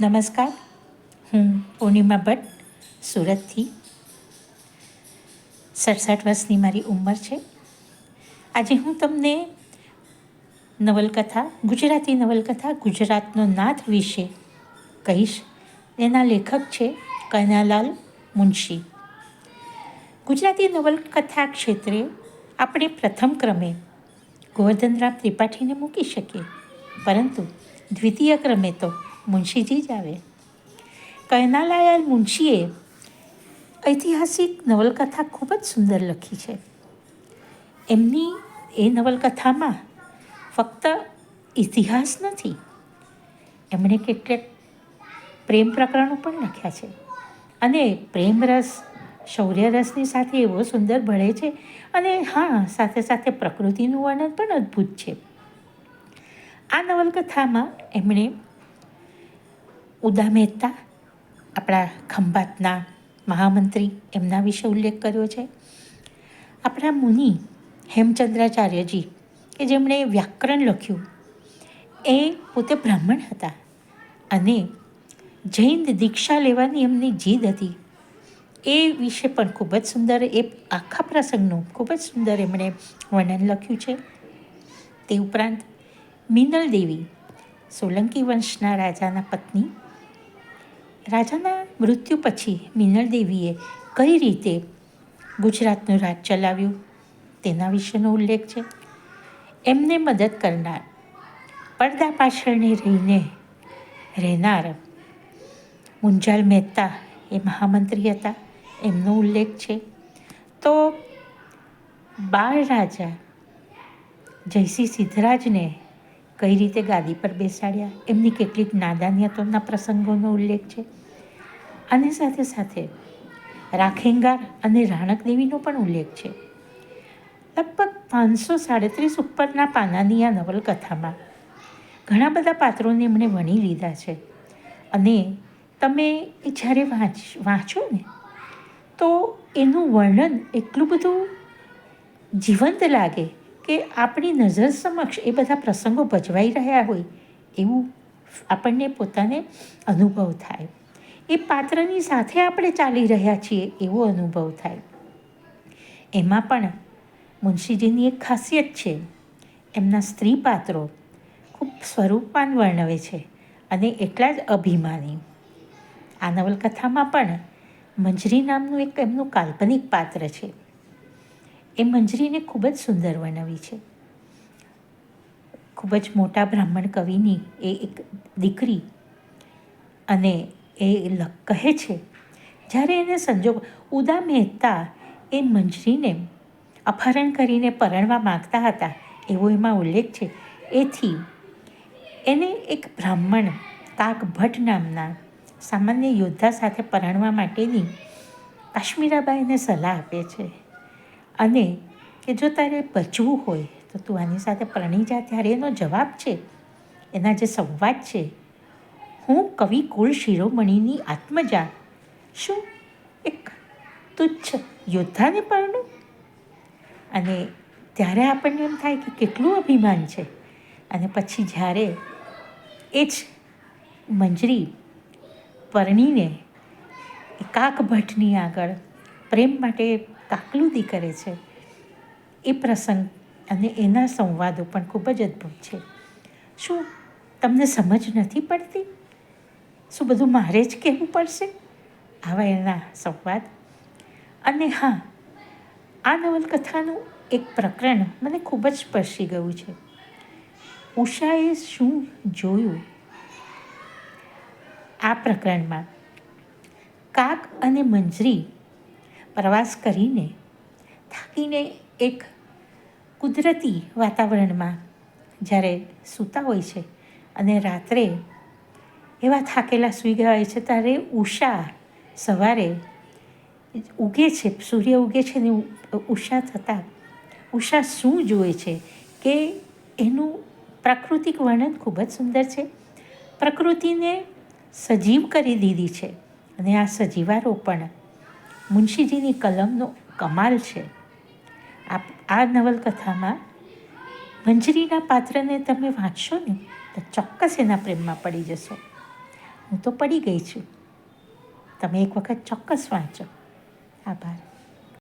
નમસ્કાર. હું પૂર્ણિમા ભટ્ટ, સુરતથી. સડસઠ વર્ષની મારી ઉંમર છે. આજે હું તમને નવલકથા, ગુજરાતી નવલકથા, ગુજરાતનો નાથ વિશે કહીશ. એના લેખક છે કનાલાલ મુનશી. ગુજરાતી નવલકથા ક્ષેત્રે આપણે પ્રથમ ક્રમે ગોવર્ધનરામ ત્રિપાઠીને મૂકી શકીએ. પરંતુ દ્વિતીય ક્રમે તો મુનશીજી જ આવે. કૈનાલાયલ મુનશીએ ઐતિહાસિક નવલકથા ખૂબ જ સુંદર લખી છે. એમની એ નવલકથામાં ફક્ત ઇતિહાસ નથી, એમણે કેટલાક પ્રેમ પ્રકરણો પણ લખ્યા છે. અને પ્રેમરસ, શૌર્યરસની સાથે એવો સુંદર ભળે છે અને હા, સાથે સાથે પ્રકૃતિનું વર્ણન પણ અદ્ભુત છે. આ નવલકથામાં એમણે ઉદા મહેતા આપણા ખંભાતના મહામંત્રી એમના વિશે ઉલ્લેખ કર્યો છે. આપણા મુનિ હેમચંદ્રાચાર્યજી, કે જેમણે વ્યાકરણ લખ્યું, એ પોતે બ્રાહ્મણ હતા અને જૈન દીક્ષા લેવાની એમની જીદ હતી. એ વિશે પણ ખૂબ જ સુંદર, એ આખા પ્રસંગનું ખૂબ જ સુંદર એમણે વર્ણન લખ્યું છે. તે ઉપરાંત મિનલ દેવી સોલંકી વંશના રાજાના પત્ની રાજાના મૃત્યુ પછી મિનળ દેવીએ કઈ રીતે ગુજરાતનું રાજ ચલાવ્યું? તેના વિશેનો ઉલ્લેખ છે. એમને મદદ કરનાર પડદા પાછળને રહીને રહેનાર મુંજાલ મહેતા એ મહામંત્રી હતા. એમનો ઉલ્લેખ છે. તો બાળ રાજા જયસિંહ સિદ્ધરાજને કઈ રીતે ગાદી પર બેસાડ્યા? એમની કેટલીક નાદાનિયતોના પ્રસંગોનો ઉલ્લેખ છે. અને સાથે સાથે રાખેંગાર અને રાણક દેવીનો પણ ઉલ્લેખ છે. લગભગ પાંચસો સાડત્રીસ ઉપરના પાનાની આ નવલકથામાં ઘણા બધા પાત્રોને એમણે વણી લીધા છે. અને તમે એ જ્યારે વાંચ, વાંચો ને, તો એનું વર્ણન એટલું બધું જીવંત લાગે કે આપણી નજર સમક્ષ એ બધા પ્રસંગો ભજવાઈ રહ્યા હોય, એવું આપણને પોતાને અનુભવ થાય. એ પાત્રની સાથે આપણે ચાલી રહ્યા છીએ, એવો અનુભવ થાય. એમાં પણ મુનશીજીની એક ખાસિયત છે. એમના સ્ત્રી પાત્રો ખૂબ સ્વરૂપવાન વર્ણવે છે અને એટલા જ અભિમાની. આ નવલકથામાં પણ મંજરી નામનું એક એમનું કાલ્પનિક પાત્ર છે. એ મંજરીને ખૂબ જ સુંદર વર્ણવી છે. ખૂબ જ મોટા બ્રાહ્મણ કવિની એ એક દીકરી અને એ કહે છે, જ્યારે એને સંજોગ ઉદા મહેતા એ મંજરીને અપહરણ કરીને પરણવા માગતા હતા, એવો એમાં ઉલ્લેખ છે. એથી એને એક બ્રાહ્મણ કાક ભટ્ટ નામના સામાન્ય યોદ્ધા સાથે પરણવા માટેની કાશ્મીરાબાઈને સલાહ આપે છે. અને કે જો તારે બચવું હોય, તો તું આની સાથે પરણી જા. ત્યારે એનો જવાબ છે, એના જે સંવાદ છે, હું કવિ કુળ શિરોમણીની આત્મજા. શું? એક તુચ્છ યોદ્ધાને પરણું? અને ત્યારે આપણને એમ થાય કે કેટલું અભિમાન છે. અને પછી જ્યારે એ જ મંજરી પરણીને કાક ભટ્ટની આગળ પ્રેમ માટે કાકલુદી કરે છે. એ પ્રસંગ અને એના સંવાદો પણ ખૂબ જ અદ્ભુત છે. શું તમને સમજ નથી પડતી? શું બધું મારે જ કહેવું પડશે? આવા એના સંવાદ. અને હા, આ નવલકથાનું એક પ્રકરણ મને ખૂબ જ સ્પર્શી ગયું છે. ઉષાએ શું જોયું? આ પ્રકરણમાં કાક અને મંજરી પ્રવાસ કરીને થાકીને એક કુદરતી વાતાવરણમાં જ્યારે સૂતા હોય છે અને રાત્રે એવા થાકેલા સૂઈ ગયા હોય છે, ત્યારે ઉષા સવારે ઉગે છે, સૂર્ય ઉગે છે ને ઉષા થતાં ઉષા શું જુએ છે કે એનું પ્રાકૃતિક વર્ણન ખૂબ જ સુંદર છે. પ્રકૃતિને સજીવ કરી દીધી છે અને આ સજીવારોપણ મુનશીજીની કલમનો કમાલ છે. આ આ નવલકથામાં મંજરીના પાત્રને તમે વાંચશો ને, તો ચોક્કસ એના પ્રેમમાં પડી જશો. હું તો પડી ગઈ છું. તમે એક વખત ચોક્કસ વાંચો. આભાર.